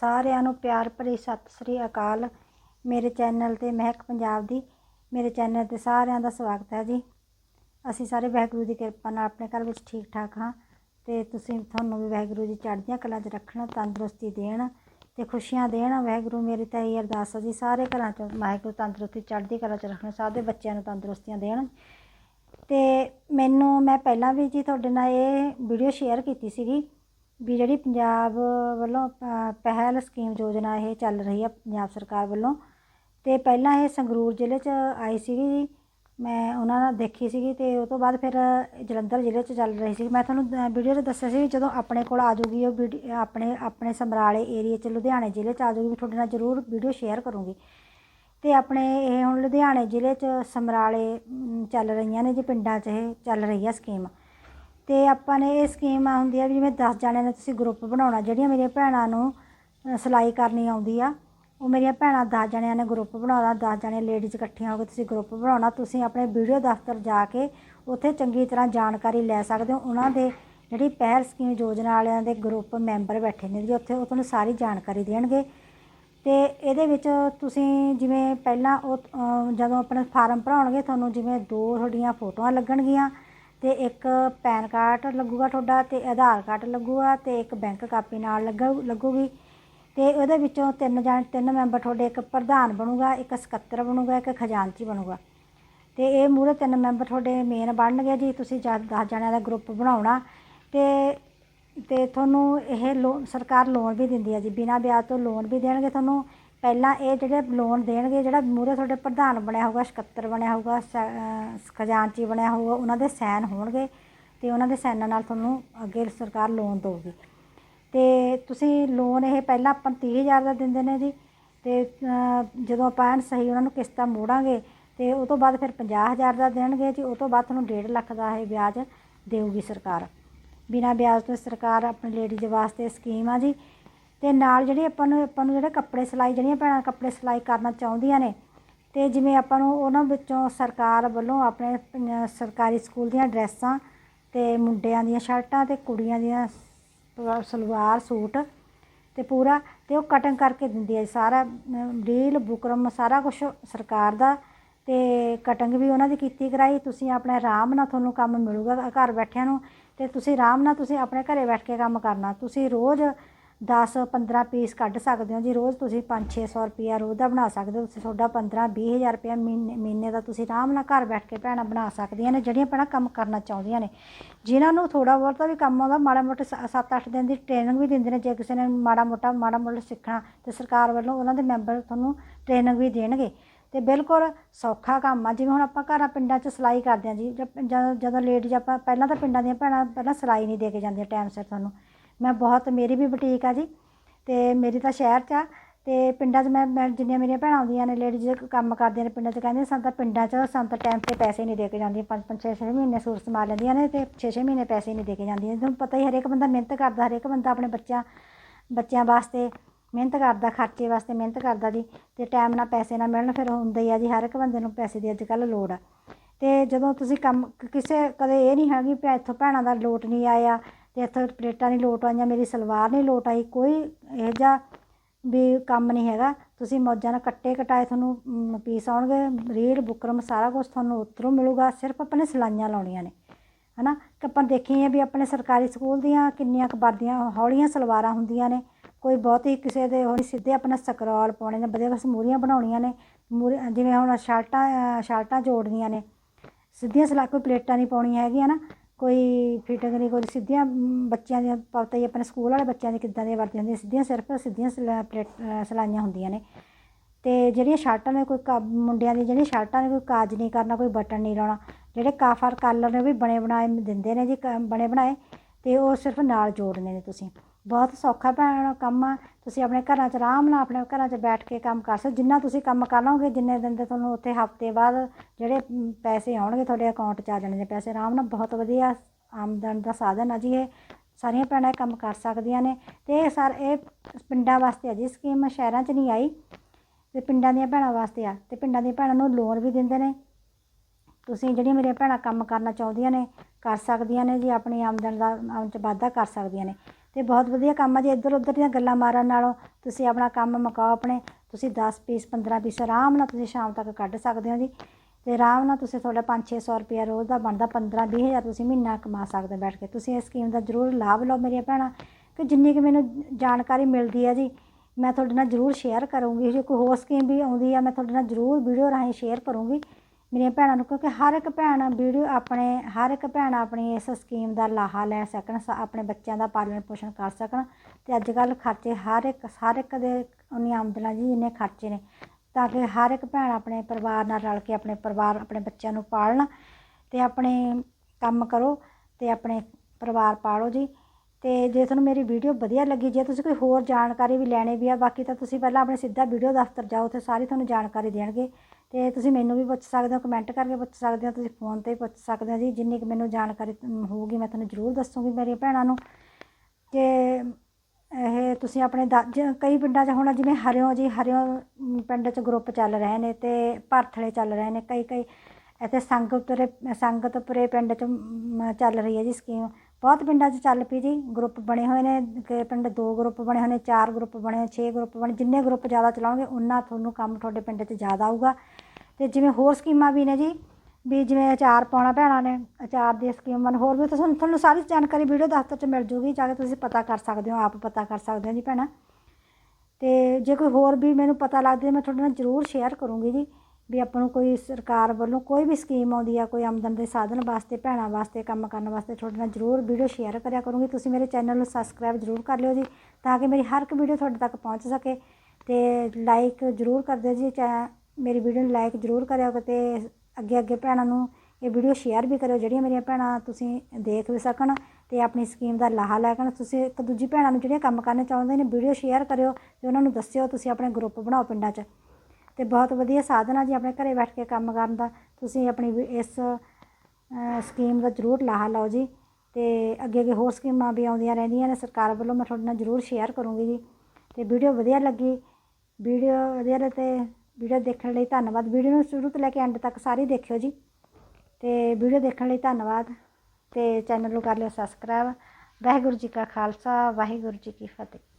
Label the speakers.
Speaker 1: ਸਾਰਿਆਂ ਨੂੰ ਪਿਆਰ ਭਰੀ ਸਤਿ ਸ੍ਰੀ ਅਕਾਲ। ਮੇਰੇ ਚੈਨਲ ਤੇ ਮਹਿਕ ਪੰਜਾਬ ਦੀ, ਮੇਰੇ ਚੈਨਲ ਤੇ ਸਾਰਿਆਂ ਦਾ ਸਵਾਗਤ ਹੈ ਜੀ। ਅਸੀਂ ਸਾਰੇ ਵਾਹਿਗੁਰੂ ਦੀ ਕਿਰਪਾ ਨਾਲ ਆਪਣੇ ਘਰ ਵਿੱਚ ਠੀਕ ਠਾਕ ਹਾਂ ਤੇ ਤੁਸੀਂ, ਤੁਹਾਨੂੰ ਵੀ ਵਾਹਿਗੁਰੂ ਜੀ ਚੜ੍ਹਦੀਆਂ ਕਲਾਂ 'ਚ ਰੱਖਣ, ਤੰਦਰੁਸਤੀ ਦੇਣ ਤੇ ਖੁਸ਼ੀਆਂ ਦੇਣ। ਵਾਹਿਗੁਰੂ ਮੇਰੀ ਤਾਂ ਇਹ ਅਰਦਾਸ ਹੈ ਜੀ, ਸਾਰੇ ਘਰਾਂ 'ਚ ਵਾਹਿਗੁਰੂ ਤੰਦਰੁਸਤੀ, ਚੜ੍ਹਦੀ ਕਲਾਂ 'ਚ ਰੱਖਣ, ਸਾਰੇ ਬੱਚਿਆਂ ਨੂੰ ਤੰਦਰੁਸਤੀਆਂ ਦੇਣ। ਤੇ ਮੈਨੂੰ, ਮੈਂ ਪਹਿਲਾਂ ਵੀ ਜੀ ਤੁਹਾਡੇ ਨਾਲ ਇਹ ਵੀਡੀਓ ਸ਼ੇਅਰ ਕੀਤੀ ਸੀਗੀ ਵੀ ਜਿਹੜੀ ਪੰਜਾਬ ਵੱਲੋਂ ਪਹਿਲ ਸਕੀਮ ਯੋਜਨਾ ਇਹ ਚੱਲ ਰਹੀ ਹੈ ਪੰਜਾਬ ਸਰਕਾਰ ਵੱਲੋਂ। ਤੇ ਪਹਿਲਾਂ ਇਹ ਸੰਗਰੂਰ ਜ਼ਿਲ੍ਹੇ 'ਚ ਆਈ ਸੀਗੀ ਜੀ। ਮੈਂ ਉਹਨਾਂ ਨਾਲ ਦੇਖੀ ਸੀਗੀ ਤੇ ਉਹ ਤੋਂ ਬਾਅਦ ਫਿਰ ਜਲੰਧਰ ਜ਼ਿਲ੍ਹੇ 'ਚ ਚੱਲ ਰਹੀ ਸੀ। ਮੈਂ ਤੁਹਾਨੂੰ ਵੀਡੀਓ 'ਚ ਦੱਸਿਆ ਸੀ ਵੀ ਜਦੋਂ ਆਪਣੇ ਕੋਲ ਆ ਜੂਗੀ ਉਹ ਵੀਡੀ- ਆਪਣੇ ਆਪਣੇ ਸਮਰਾਲੇ ਏਰੀਆ 'ਚ ਲੁਧਿਆਣੇ ਜ਼ਿਲ੍ਹੇ 'ਚ ਆ ਜੂਗੀ। ਵੀ ਤੁਹਾਡੇ ਨਾਲ ਜ਼ਰੂਰ ਵੀਡੀਓ ਸ਼ੇਅਰ ਕਰੂੰਗੀ। ਤੇ ਆਪਣੇ ਇਹ ਹੁਣ ਲੁਧਿਆਣੇ ਜ਼ਿਲ੍ਹੇ 'ਚ ਸਮਰਾਲੇ ਚੱਲ ਰਹੀਆਂ ਨੇ ਜੀ ਪਿੰਡਾਂ 'ਚ ਇਹ ਚੱਲ ਰਹੀ ਆ ਸਕੀਮ। ਅਤੇ ਆਪਾਂ ਨੇ ਇਹ ਸਕੀਮ ਆ ਹੁੰਦੀ ਆ ਵੀ ਜਿਵੇਂ 10 ਜਣਿਆਂ ਨੇ ਤੁਸੀਂ ਗਰੁੱਪ ਬਣਾਉਣਾ ਜਿਹੜੀਆਂ ਮੇਰੀਆਂ ਭੈਣਾਂ ਨੂੰ ਅ, ਸਿਲਾਈ ਕਰਨੀ ਆਉਂਦੀ ਆ ਉਹ ਮੇਰੀਆਂ ਭੈਣਾਂ 10 ਜਣਿਆਂ ਨੇ ਗਰੁੱਪ ਬਣਾਉਣਾ 10 ਜਣੇ ਲੇਡੀਜ਼ ਇਕੱਠੀਆਂ ਹੋ ਕੇ ਤੁਸੀਂ ਗਰੁੱਪ ਬਣਾਉਣਾ ਤੁਸੀਂ ਆਪਣੇ ਵੀਡੀਓ ਦਫ਼ਤਰ ਜਾ ਕੇ ਉੱਥੇ ਚੰਗੀ ਤਰ੍ਹਾਂ ਜਾਣਕਾਰੀ ਲੈ ਸਕਦੇ ਹੋ। ਉਹਨਾਂ ਦੇ ਜਿਹੜੀ ਪਹਿਲ ਸਕੀਮ ਯੋਜਨਾ ਵਾਲਿਆਂ ਦੇ ਗਰੁੱਪ ਮੈਂਬਰ ਬੈਠੇ ਨੇ ਜੀ ਉੱਥੇ ਉਹ ਤੁਹਾਨੂੰ ਸਾਰੀ ਜਾਣਕਾਰੀ ਦੇਣਗੇ। ਤੇ ਇਹਦੇ ਵਿੱਚ ਤੁਸੀਂ ਜਿਵੇਂ ਪਹਿਲਾਂ ਉਹ ਅ, ਜਦੋਂ ਆਪਣਾ ਫਾਰਮ ਭਰਾਉਣਗੇ ਤੁਹਾਨੂੰ ਜਿਵੇਂ ਦੋ ਤੁਹਾਡੀਆਂ ਫੋਟੋਆਂ ਲੱਗਣਗੀਆਂ ਅਤੇ ਇੱਕ ਪੈਨ ਕਾਰਡ ਲੱਗੂਗਾ ਤੁਹਾਡਾ ਅਤੇ ਆਧਾਰ ਕਾਰਡ ਲੱਗੂਗਾ ਅਤੇ ਇੱਕ ਬੈਂਕ ਕਾਪੀ ਨਾਲ ਲੱਗੂ, ਲੱਗੂਗੀ। ਅਤੇ ਉਹਦੇ ਵਿੱਚੋਂ ਤਿੰਨ ਜਣ, ਤਿੰਨ ਮੈਂਬਰ ਤੁਹਾਡੇ ਇੱਕ ਪ੍ਰਧਾਨ ਬਣੂਗਾ, ਇੱਕ ਸਕੱਤਰ ਬਣੂਗਾ, ਇੱਕ ਖਜ਼ਾਨਚੀ ਬਣੂਗਾ। ਅਤੇ ਇਹ ਮੂਹਰੇ ਤਿੰਨ ਮੈਂਬਰ ਤੁਹਾਡੇ ਮੇਨ ਬਣਨਗੇ ਜੀ, ਤੁਸੀਂ ਜਦ 10 ਜਣਿਆਂ ਦਾ ਗਰੁੱਪ ਬਣਾਉਣਾ। ਤੇ ਤੇ ਤੁਹਾਨੂੰ ਇਹ ਲੋ, ਸਰਕਾਰ ਲੋਨ ਵੀ ਦਿੰਦੀ ਹੈ ਜੀ, ਬਿਨਾਂ ਵਿਆਜ ਤੋਂ ਲੋਨ ਵੀ ਦੇਣਗੇ ਤੁਹਾਨੂੰ। ਪਹਿਲਾਂ ਇਹ ਜਿਹੜੇ ਲੋਨ ਦੇਣਗੇ, ਜਿਹੜਾ ਮੂਹਰੇ ਤੁਹਾਡੇ ਪ੍ਰਧਾਨ ਬਣਿਆ ਹੋਊਗਾ, ਸਕੱਤਰ ਬਣਿਆ ਹੋਊਗਾ, ਸ- ਖਜ਼ਾਨਚੀ ਬਣਿਆ ਹੋਊਗਾ, ਉਹਨਾਂ ਦੇ ਸਾਈਨ ਹੋਣਗੇ ਤੇ ਉਹਨਾਂ ਦੇ ਸਾਈਨਾਂ ਨਾਲ ਤੁਹਾਨੂੰ ਅੱਗੇ ਸਰਕਾਰ ਲੋਨ ਦੇਊਗੀ। ਤੇ ਤੁਸੀਂ ਲੋਨ ਇਹ ਪਹਿਲਾਂ ਆਪਾਂ ਨੂੰ 30000 ਦਾ ਦਿੰਦੇ ਨੇ ਜੀ ਤੇ ਜਦੋਂ ਆਪਾਂ ਸਹੀ ਉਹਨਾਂ ਨੂੰ ਕਿਸ਼ਤਾਂ ਮੋੜਾਂਗੇ ਤੇ ਉਹ ਤੋਂ ਬਾਅਦ ਫਿਰ 50000 ਦਾ ਦੇਣਗੇ ਜੀ, ਉਹ ਤੋਂ ਬਾਅਦ ਤੁਹਾਨੂੰ 1.5 ਲੱਖ ਦਾ ਇਹ ਵਿਆਜ ਦੇਊਗੀ ਸਰਕਾਰ। ਬਿਨਾਂ ਵਿਆਜ ਤੋਂ ਸਰਕਾਰ ਆਪਣੀ ਲੇਡੀਜ਼ ਵਾਸਤੇ ਸਕੀਮ ਆ ਜੀ ਤੇ ਨਾਲ ਜਿਹੜੇ ਆਪਾਂ ਨੂੰ ਆਪਾਂ ਨੂੰ ਜਿਹੜੇ ਕੱਪੜੇ ਸਿਲਾਈ, ਜਿਹੜੀਆਂ ਭੈਣਾਂ ਕੱਪੜੇ ਸਿਲਾਈ ਕਰਨਾ ਚਾਹੁੰਦੀਆਂ ਨੇ, ਤੇ ਜਿਵੇਂ ਆਪਾਂ ਨੂੰ ਉਹਨਾਂ ਵਿੱਚੋਂ ਸਰਕਾਰ ਵੱਲੋਂ ਆਪਣੇ ਸਰਕਾਰੀ ਸਕੂਲ ਦੀਆਂ ਡਰੈਸਾਂ ਤੇ ਮੁੰਡਿਆਂ ਦੀਆਂ ਸ਼ਰਟਾਂ ਤੇ ਕੁੜੀਆਂ ਦੀਆਂ ਸਲਵਾਰ ਸੂਟ ਤੇ ਪੂਰਾ, ਤੇ ਉਹ ਕਟਿੰਗ ਕਰਕੇ ਦਿੰਦੀ ਹੈ ਸਾਰਾ ਡੀਲ, ਬੁਕਰਮ, ਸਾਰਾ ਕੁਝ ਸਰਕਾਰ ਦਾ, ਤੇ ਕਟਿੰਗ ਵੀ ਉਹਨਾਂ ਦੀ ਕੀਤੀ ਕਰਾਈ। ਤੁਸੀਂ ਆਪਣੇ ਆਰਾਮ ਨਾਲ ਤੁਹਾਨੂੰ ਕੰਮ ਮਿਲੂਗਾ ਘਰ ਬੈਠਿਆਂ ਨੂੰ, ਤੇ ਤੁਸੀਂ ਆਰਾਮ ਨਾਲ ਤੁਸੀਂ ਆਪਣੇ ਘਰੇ ਬੈਠ ਕੇ ਕੰਮ ਕਰਨਾ। ਤੁਸੀਂ ਰੋਜ਼ 10 15 ਪੀਸ ਕੱਢ ਸਕਦੇ ਹੋ ਜੀ, ਰੋਜ਼ ਤੁਸੀਂ 5-600 ਰੁਪਿਆ ਰੋਜ਼ ਦਾ ਬਣਾ ਸਕਦੇ ਹੋ, ਤੁਸੀਂ ਤੁਹਾਡਾ 15-20000 ਰੁਪਿਆ ਮਹੀਨੇ ਮਹੀਨੇ ਦਾ ਤੁਸੀਂ ਆਰਾਮ ਨਾਲ ਘਰ ਬੈਠ ਕੇ ਭੈਣਾਂ ਬਣਾ ਸਕਦੀਆਂ ਨੇ, ਜਿਹੜੀਆਂ ਭੈਣਾਂ ਕੰਮ ਕਰਨਾ ਚਾਹੁੰਦੀਆਂ ਨੇ। ਜਿਨ੍ਹਾਂ ਨੂੰ ਥੋੜਾ ਬਹੁਤਾ ਵੀ ਕੰਮ ਆਉਂਦਾ, ਮਾੜਾ ਮੋਟਾ 7-8 ਦਿਨ ਦੀ ਟ੍ਰੇਨਿੰਗ ਵੀ ਦਿੰਦੇ ਨੇ, ਜੇ ਕਿਸੇ ਨੇ ਮਾੜਾ ਮੋਟਾ ਮਾੜਾ ਮੋਟਾ ਸਿੱਖਣਾ ਤੇ ਸਰਕਾਰ ਵੱਲੋਂ ਉਹਨਾਂ ਦੇ ਮੈਂਬਰ ਤੁਹਾਨੂੰ ਟ੍ਰੇਨਿੰਗ ਵੀ ਦੇਣਗੇ। ਤੇ ਬਿਲਕੁਲ ਸੌਖਾ ਕੰਮ ਆ, ਜਿਵੇਂ ਹੁਣ ਆਪਾਂ ਘਰਾਂ ਪਿੰਡਾਂ 'ਚ ਸਿਲਾਈ ਕਰਦੇ ਹਾਂ ਜੀ, ਜਦੋਂ ਜਦੋਂ ਲੇਡੀਜ਼ ਆਪਾਂ, ਪਹਿਲਾਂ ਤਾਂ ਪਿੰਡਾਂ ਦੀਆਂ ਭੈਣਾਂ ਪਹਿਲਾਂ ਸਿਲਾਈ ਨਹੀਂ ਦੇ ਕੇ ਜਾਂਦੀਆਂ, ਟਾਈਮ ਸਿਰ ਤੁਹਾਨੂੰ। ਮੈਂ ਬਹੁਤ, ਮੇਰੀ ਵੀ ਬੁਟੀਕ ਆ ਜੀ ਅਤੇ ਮੇਰੀ ਤਾਂ ਸ਼ਹਿਰ 'ਚ ਆ ਅਤੇ ਪਿੰਡਾਂ 'ਚ ਮੈਂ ਮੈਂ ਜਿੰਨੀਆਂ ਮੇਰੀਆਂ ਭੈਣਾਂ ਆਉਂਦੀਆਂ ਨੇ ਲੇਡੀਜ਼ ਕੰਮ ਕਰਦੀਆਂ ਨੇ ਪਿੰਡਾਂ 'ਚ, ਕਹਿੰਦੀਆਂ ਸਾਨੂੰ ਤਾਂ ਪਿੰਡਾਂ 'ਚ, ਸਾਨੂੰ ਤਾਂ ਟਾਈਮ ਤੇ ਪੈਸੇ ਨਹੀਂ ਦੇ ਕੇ ਜਾਂਦੀਆਂ, ਪੰਜ ਪੰਜ, ਛੇ ਛੇ ਮਹੀਨੇ ਸੂਟ ਸਮਾ ਲੈਂਦੀਆਂ ਨੇ ਅਤੇ ਛੇ ਛੇ ਮਹੀਨੇ ਪੈਸੇ ਨਹੀਂ ਦੇ ਕੇ ਜਾਂਦੀਆਂ, ਤੁਹਾਨੂੰ ਪਤਾ ਹੀ ਹਰੇਕ ਬੰਦਾ ਮਿਹਨਤ ਕਰਦਾ, ਹਰੇਕ ਬੰਦਾ ਆਪਣੇ ਬੱਚਿਆਂ ਬੱਚਿਆਂ ਵਾਸਤੇ ਮਿਹਨਤ ਕਰਦਾ, ਖਰਚੇ ਵਾਸਤੇ ਮਿਹਨਤ ਕਰਦਾ ਜੀ ਅਤੇ ਟਾਈਮ ਨਾਲ ਪੈਸੇ ਨਾ ਮਿਲਣ ਫਿਰ ਹੁੰਦਾ ਹੀ ਆ ਜੀ, ਹਰ ਇੱਕ ਬੰਦੇ ਨੂੰ ਪੈਸੇ ਦੀ ਅੱਜ ਕੱਲ੍ਹ ਲੋੜ ਆ। ਅਤੇ ਜਦੋਂ ਤੁਸੀਂ ਕੰਮ, ਕਿਸੇ, ਕਦੇ ਇਹ ਨਹੀਂ ਹੈਗੀ ਵੀ ਇੱਥੋਂ ਭੈਣਾਂ ਦਾ ਲੋਟ ਨਹੀਂ ਆਇਆ ਅਤੇ ਇੱਥੋਂ ਪਲੇਟਾਂ ਨਹੀਂ ਲੋਟ ਆਈਆਂ, ਮੇਰੀ ਸਲਵਾਰ ਨਹੀਂ ਲੋਟ ਆਈ, ਕੋਈ ਇਹੋ ਜਿਹਾ ਵੀ ਕੰਮ ਨਹੀਂ ਹੈਗਾ। ਤੁਸੀਂ ਮੌਜਾਂ ਨਾਲ ਕੱਟੇ ਕਟਾਏ ਤੁਹਾਨੂੰ ਪੀਸ ਆਉਣਗੇ, ਰੀਲ, ਬੁਕਰਮ, ਸਾਰਾ ਕੁਝ ਤੁਹਾਨੂੰ ਉੱਧਰੋਂ ਮਿਲੂਗਾ, ਸਿਰਫ ਆਪਣੇ ਸਿਲਾਈਆਂ ਲਾਉਣੀਆਂ ਨੇ, ਹਨਾ? ਕਿ ਆਪਾਂ ਦੇਖੀਏ ਵੀ ਆਪਣੇ ਸਰਕਾਰੀ ਸਕੂਲ ਦੀਆਂ ਕਿੰਨੀਆਂ ਕੁ ਵਰਦੀਆਂ, ਹੌਲੀਆਂ ਸਲਵਾਰਾਂ ਹੁੰਦੀਆਂ ਨੇ, ਕੋਈ ਬਹੁਤੀ ਕਿਸੇ ਦੇ ਉਹ ਸਿੱਧੇ ਆਪਣਾ ਸਕਰੋਲ ਪਾਉਣੇ ਨੇ, ਵਧੀਆ ਬਸ ਮੂਰੀਆਂ ਬਣਾਉਣੀਆਂ ਨੇ, ਮੂਰੇ, ਜਿਵੇਂ ਹੁਣ ਸ਼ਰਟਾਂ ਸ਼ਰਟਾਂ ਜੋੜਨੀਆਂ ਨੇ, ਸਿੱਧੀਆਂ ਸਲਾ, ਕੋਈ ਪਲੇਟਾਂ ਨਹੀਂ ਪਾਉਣੀਆਂ ਹੈਗੀਆਂ ਨਾ ਕੋਈ ਫਿਟਿੰਗ ਨਹੀਂ ਕੋਈ ਸਿੱਧੀਆਂ ਬੱਚਿਆਂ ਦੀਆਂ ਪਤਾ ਹੀ ਆਪਣੇ ਸਕੂਲ ਵਾਲੇ ਬੱਚਿਆਂ ਦੀ ਕਿੱਦਾਂ ਦੀਆਂ ਵਰਦੀਆਂ ਹੁੰਦੀਆਂ ਸਿੱਧੀਆਂ ਸਿਰਫ ਸਿੱਧੀਆਂ ਸਲਾ- ਪਲੇਟ ਅ, ਸਲਾਈਆਂ ਹੁੰਦੀਆਂ ਨੇ। ਤੇ ਜਿਹੜੀਆਂ ਸ਼ਰਟਾਂ ਨੇ ਕੋਈ ਕਾ- ਮੁੰਡਿਆਂ ਦੀ ਜਿਹੜੀਆਂ ਸ਼ਰਟਾਂ ਨੇ ਕੋਈ ਕਾਜ ਨਹੀਂ ਕਰਨਾ ਕੋਈ ਬਟਨ ਨਹੀਂ ਲਾਉਣਾ ਜਿਹੜੇ ਕਾਫਰ ਕਾਲਰ ਨੇ ਵੀ ਬਣੇ ਬਣਾਏ ਦਿੰਦੇ ਨੇ ਜੀ ਕ- ਬਣੇ ਬਣਾਏ ਤੇ ਉਹ ਸਿਰਫ ਨਾਲ ਜੋੜਨੇ ਨੇ ਤੁਸੀਂ। ਬਹੁਤ ਸੌਖਾ ਭੈਣ ਕੰਮ ਆ। ਤੁਸੀਂ ਆਪਣੇ ਘਰਾਂ 'ਚ ਆਰਾਮ ਨਾਲ ਆਪਣੇ ਘਰਾਂ 'ਚ ਬੈਠ ਕੇ ਕੰਮ ਕਰ ਸਕਦੇ ਜਿੰਨਾ ਤੁਸੀਂ ਕੰਮ ਕਰ ਲਓਗੇ, ਜਿੰਨੇ ਦਿਨ ਦੇ ਤੁਹਾਨੂੰ ਉੱਥੇ ਹਫ਼ਤੇ ਬਾਅਦ ਜਿਹੜੇ ਪੈਸੇ ਆਉਣਗੇ ਤੁਹਾਡੇ ਅਕਾਊਂਟ 'ਚ ਆ ਜਾਣੇ ਨੇ। ਪੈਸੇ ਆਰਾਮ ਨਾਲ ਬਹੁਤ ਵਧੀਆ ਆਮਦਨ ਦਾ ਸਾਧਨ ਆ ਜੀ ਇਹ। ਸਾਰੀਆਂ ਭੈਣਾਂ ਇਹ ਕੰਮ ਕਰ ਸਕਦੀਆਂ ਨੇ। ਤੇ ਇਹ ਸਰ, ਇਹ ਪਿੰਡਾਂ ਵਾਸਤੇ ਆ ਜੀ। ਸਕੀਮ ਸ਼ਹਿਰਾਂ 'ਚ ਨਹੀਂ ਆਈ। ਤੇ ਪਿੰਡਾਂ ਦੀਆਂ ਭੈਣਾਂ ਵਾਸਤੇ ਆ। ਤੇ ਪਿੰਡਾਂ ਦੀਆਂ ਭੈਣਾਂ ਨੂੰ ਲੋਨ ਵੀ ਦਿੰਦੇ ਨੇ। ਤੁਸੀਂ ਜਿਹੜੀਆਂ ਮੇਰੀਆਂ ਭੈਣਾਂ ਕੰਮ ਕਰਨਾ ਚਾਹੁੰਦੀਆਂ ਨੇ, ਕਰ ਸਕਦੀਆਂ ਨੇ ਜੀ। ਆਪਣੀ ਆਮਦਨ ਦਾ ਆਮਦਨ 'ਚ ਵਾਧਾ ਕਰ ਸਕਦੀਆਂ ਨੇ। ਤੇ ਬਹੁਤ ਵਧੀਆ ਕੰਮ ਆ ਜੀ, ਇੱਧਰ ਉੱਧਰ ਦੀਆਂ ਗੱਲਾਂ ਮਾਰਨ ਨਾਲੋਂ। ਤੁਸੀਂ ਆਪਣਾ ਕੰਮ ਮੁਕਾਓ ਆਪਣੇ, ਤੁਸੀਂ 10 ਪੀਸ 15 ਪੀਸ ਆਰਾਮ ਨਾਲ ਤੁਸੀਂ ਸ਼ਾਮ ਤੱਕ ਕੱਢ ਸਕਦੇ ਹੋ ਜੀ। ਤੇ ਆਰਾਮ ਨਾਲ ਤੁਸੀਂ ਤੁਹਾਡਾ 5-600 ਰੁਪਇਆ ਰੋਜ਼ ਦਾ ਬਣਦਾ 15-20 ਹਜ਼ਾਰ ਤੁਸੀਂ ਮਹੀਨਾ ਕਮਾ ਸਕਦੇ ਹੋ ਬੈਠ ਕੇ। ਤੁਸੀਂ ਇਸ ਸਕੀਮ ਦਾ ਜ਼ਰੂਰ ਲਾਭ ਲਓ ਮੇਰੀਆਂ ਭੈਣਾਂ, ਕਿ ਜਿੰਨੀ ਕਿ ਮੈਨੂੰ ਜਾਣਕਾਰੀ ਮਿਲਦੀ ਹੈ ਜੀ, ਮੈਂ ਤੁਹਾਡੇ ਨਾਲ ਜ਼ਰੂਰ ਸ਼ੇਅਰ ਕਰੂੰਗੀ। ਜੇ ਕੋਈ ਹੋਰ ਸਕੀਮ ਵੀ ਆਉਂਦੀ ਆ, ਮੈਂ ਤੁਹਾਡੇ ਨਾਲ ਜ਼ਰੂਰ ਵੀਡੀਓ ਰਾਹੀਂ ਸ਼ੇਅਰ ਕਰੂੰਗੀ। ਮੇਰੀਆਂ ਭੈਣਾਂ ਨੂੰ ਕਿਉਂਕਿ ਹਰ ਇੱਕ ਭੈਣ ਵੀਡੀਓ ਆਪਣੇ, ਹਰ ਇੱਕ ਭੈਣ ਆਪਣੀ ਇਸ ਸਕੀਮ ਦਾ ਲਾਹਾ ਲੈ ਸਕਣ, ਸ- ਆਪਣੇ ਬੱਚਿਆਂ ਦਾ ਪਾਲਣ ਪੋਸ਼ਣ ਕਰ ਸਕਣ ਤੇ ਅੱਜ ਕੱਲ ਖਰਚੇ ਹਰ ਇੱਕ ਹਰ ਇੱਕ ਦੇ ਉਨੀ ਆਮਦਨਾਂ ਜੀ ਇੰਨੇ ਖਰਚੇ ਨੇ ਤਾਂ ਕਿ ਹਰ ਇੱਕ ਭੈਣ ਆਪਣੇ ਪਰਿਵਾਰ ਨਾਲ ਰਲ ਕੇ ਆਪਣੇ ਪਰਿਵਾਰ, ਆਪਣੇ ਬੱਚਿਆਂ ਨੂੰ ਪਾਲਣ ਤੇ ਆਪਣੇ ਕੰਮ ਕਰੋ ਤੇ ਆਪਣੇ ਪਰਿਵਾਰ ਪਾਲੋ ਜੀ। ਤੇ ਜੇ ਤੁਹਾਨੂੰ ਮੇਰੀ ਵੀਡੀਓ ਵਧੀਆ ਲੱਗੀ, ਜੇ ਤੁਸੀਂ ਕੋਈ ਹੋਰ ਜਾਣਕਾਰੀ ਵੀ ਲੈਣੀ ਵੀ ਆ, ਬਾਕੀ ਤਾਂ ਤੁਸੀਂ ਪਹਿਲਾਂ ਆਪਣੇ ਸਿੱਧਾ ਵੀਡੀਓ ਦਫ਼ਤਰ ਜਾਓ, ਉੱਥੇ ਸਾਰੀ ਤੁਹਾਨੂੰ ਜਾਣਕਾਰੀ ਦੇਣਗੇ। ਤੇ ਤੁਸੀਂ ਮੈਨੂੰ ਵੀ ਪੁੱਛ ਸਕਦੇ ਹੋ ਕਮੈਂਟ ਕਰਕੇ ਪੁੱਛ ਸਕਦੇ ਹੋ, ਤੁਸੀਂ ਫੋਨ ਤੇ ਵੀ ਪੁੱਛ ਸਕਦੇ ਹੋ ਜੀ। ਜਿੰਨੀ ਕੁ ਮੈਨੂੰ ਜਾਣਕਾਰੀ ਹੋਊਗੀ, ਮੈਂ ਤੁਹਾਨੂੰ ਜ਼ਰੂਰ ਦੱਸੂਗੀ ਮੇਰੀਆਂ ਭੈਣਾਂ ਨੂੰ। ਕਿ ਇਹ ਤੁਸੀਂ ਆਪਣੇ ਦਾ- ਜ- ਕਈ ਪਿੰਡਾਂ 'ਚ ਹੁਣ ਜਿਵੇਂ ਹਰਿਓ ਜੀ, ਹਰਿਓ ਪਿੰਡ 'ਚ ਗਰੁੱਪ ਚੱਲ ਰਹੇ ਨੇ ਤੇ ਭਰਥਲੇ ਚੱਲ ਰਹੇ ਨੇ ਕਈ ਕਈ ਇੱਥੇ ਸੰਗਤਪੁਰੇ ਸੰਗਤਪੁਰੇ ਪਿੰਡ 'ਚ ਚੱਲ ਰਹੀ ਹੈ ਜੀ ਸਕੀਮ। ਬਹੁਤ ਪਿੰਡਾਂ 'ਚ ਚੱਲ ਪਈ ਜੀ। ਗਰੁੱਪ ਬਣੇ ਹੋਏ ਨੇ, ਕਿ ਪਿੰਡ ਦੋ ਗਰੁੱਪ ਬਣੇ ਹੋਏ ਨੇ, ਚਾਰ ਗਰੁੱਪ ਬਣੇ ਛੇ ਗਰੁੱਪ ਬਣੇ, ਜਿੰਨੇ ਗਰੁੱਪ ਜ਼ਿਆਦਾ ਚਲਾਉਂਗੇ ਉਨਾ ਤੁਹਾਨੂੰ ਕੰਮ ਤੁਹਾਡੇ ਪਿੰਡ 'ਚ ਜ਼ਿਆਦਾ ਆਊਗਾ। ਤੇ ਜਿਵੇਂ ਹੋਰ ਸਕੀਮਾਂ ਵੀ ਨੇ ਜੀ, ਵੀ ਜਿਵੇਂ ਅਚਾਰ ਪਾਉਣਾ ਭੈਣਾਂ ਨੇ, ਅਚਾਰ ਦੀ ਸਕੀਮਾਂ ਹੋਰ ਵੀ ਤੁਹਾਨੂੰ ਤੁਹਾਨੂੰ ਸਾਰੀ ਜਾਣਕਾਰੀ ਵੀਡੀਓ ਦਫ਼ਤਰ 'ਚ ਮਿਲ ਜੂਗੀ, ਜਾ ਕੇ ਤੁਸੀਂ ਪਤਾ ਕਰ ਸਕਦੇ ਹੋ, ਆਪ ਪਤਾ ਕਰ ਸਕਦੇ ਹੋ ਜੀ ਭੈਣਾਂ। ਤੇ ਜੇ ਕੋਈ ਹੋਰ ਵੀ ਮੈਨੂੰ ਪਤਾ ਲੱਗਦਾ, ਮੈਂ ਤੁਹਾਡੇ ਨਾਲ ਜ਼ਰੂਰ ਸ਼ੇਅਰ ਕਰੂੰਗੀ ਜੀ। ਵੀ ਆਪਾਂ ਨੂੰ ਕੋਈ ਸਰਕਾਰ ਵੱਲੋਂ ਕੋਈ ਵੀ ਸਕੀਮ ਆਉਂਦੀ ਆ, ਕੋਈ ਆਮਦਨ ਦੇ ਸਾਧਨ ਵਾਸਤੇ, ਭੈਣਾਂ ਵਾਸਤੇ, ਕੰਮ ਕਰਨ ਵਾਸਤੇ, ਤੁਹਾਡੇ ਨਾਲ ਜ਼ਰੂਰ ਵੀਡੀਓ ਸ਼ੇਅਰ ਕਰਿਆ ਕਰੂੰਗੀ। ਤੁਸੀਂ ਮੇਰੇ ਚੈਨਲ ਨੂੰ ਸਬਸਕ੍ਰਾਈਬ ਜ਼ਰੂਰ ਕਰ ਲਿਓ ਜੀ, ਤਾਂ ਕਿ ਮੇਰੀ ਹਰ ਇੱਕ ਵੀਡੀਓ ਤੁਹਾਡੇ ਤੱਕ ਪਹੁੰਚ ਸਕੇ। ਤੇ ਲਾਈਕ ਜ਼ਰੂਰ ਕਰ ਦਿਓ ਜੀ, ਚਾ, ਮੇਰੀ ਵੀਡੀਓ ਨੂੰ ਲਾਈਕ ਜ਼ਰੂਰ ਕਰਿਓ ਤੇ ਅੱਗੇ ਅੱਗੇ ਭੈਣਾਂ ਨੂੰ ਇਹ ਵੀਡੀਓ ਸ਼ੇਅਰ ਵੀ ਕਰਿਓ, ਜਿਹੜੀਆਂ ਮੇਰੀਆਂ ਭੈਣਾਂ ਤੁਸੀਂ ਦੇਖ ਵੀ ਸਕਣ ਤੇ ਆਪਣੀ ਸਕੀਮ ਦਾ ਲਾਹਾ ਲੈ ਕੇ ਤੁਸੀਂ ਇੱਕ ਦੂਜੀ ਭੈਣਾਂ ਨੂੰ ਜਿਹੜੀਆਂ ਕੰਮ ਕਰਨਾ ਚਾਹੁੰਦੇ ਨੇ ਵੀਡੀਓ ਸ਼ੇਅਰ ਕਰਿਓ ਤੇ ਉਹਨਾਂ ਨੂੰ ਦੱਸਿਓ, ਤੁਸੀਂ ਆਪਣੇ ਗਰੁੱਪ ਬਣਾਓ ਪਿੰਡਾਂ 'ਚ। ਤੇ ਬਹੁਤ ਵਧੀਆ ਸਾਧਨ ਆ ਜੀ ਆਪਣੇ ਘਰੇ ਬੈਠ ਕੇ ਕੰਮ ਕਰਨ ਦਾ। ਤੁਸੀਂ ਆਪਣੀ ਵੀ ਇਸ ਸਕੀਮ ਦਾ ਜ਼ਰੂਰ ਲਾਹਾ ਲਓ ਜੀ ਤੇ ਅੱਗੇ ਅੱਗੇ ਹੋਰ ਸਕੀਮਾਂ ਵੀ ਆਉਂਦੀਆਂ ਰਹਿੰਦੀਆਂ ਨੇ, ਸਰਕਾਰ ਵੱਲੋਂ ਮੈਂ ਤੁਹਾਡੇ ਨਾਲ ਜ਼ਰੂਰ ਸ਼ੇਅਰ ਕਰੂੰਗੀ ਜੀ। ਤੇ ਵੀਡੀਓ ਵਧੀਆ ਲੱਗੀ ਵੀਡੀਓ ਵਧੀਆ ਲੱਗੇ ਵੀਡੀਓ ਦੇਖਣ ਲਈ ਧੰਨਵਾਦ। ਵੀਡੀਓ ਨੂੰ ਸ਼ੁਰੂ ਤੋਂ ਲੈ ਕੇ ਐਂਡ ਤੱਕ ਸਾਰੀ ਦੇਖਿਓ ਜੀ। ਤੇ ਵੀਡੀਓ ਦੇਖਣ ਲਈ ਧੰਨਵਾਦ ਤੇ ਚੈਨਲ ਨੂੰ ਕਰ ਲਿਓ ਸਬਸਕ੍ਰਾਈਬ ਵਾਹਿਗੁਰੂ ਜੀ ਕਾ ਖਾਲਸਾ, ਵਾਹਿਗੁਰੂ ਜੀ ਕੀ ਫਤਿਹ।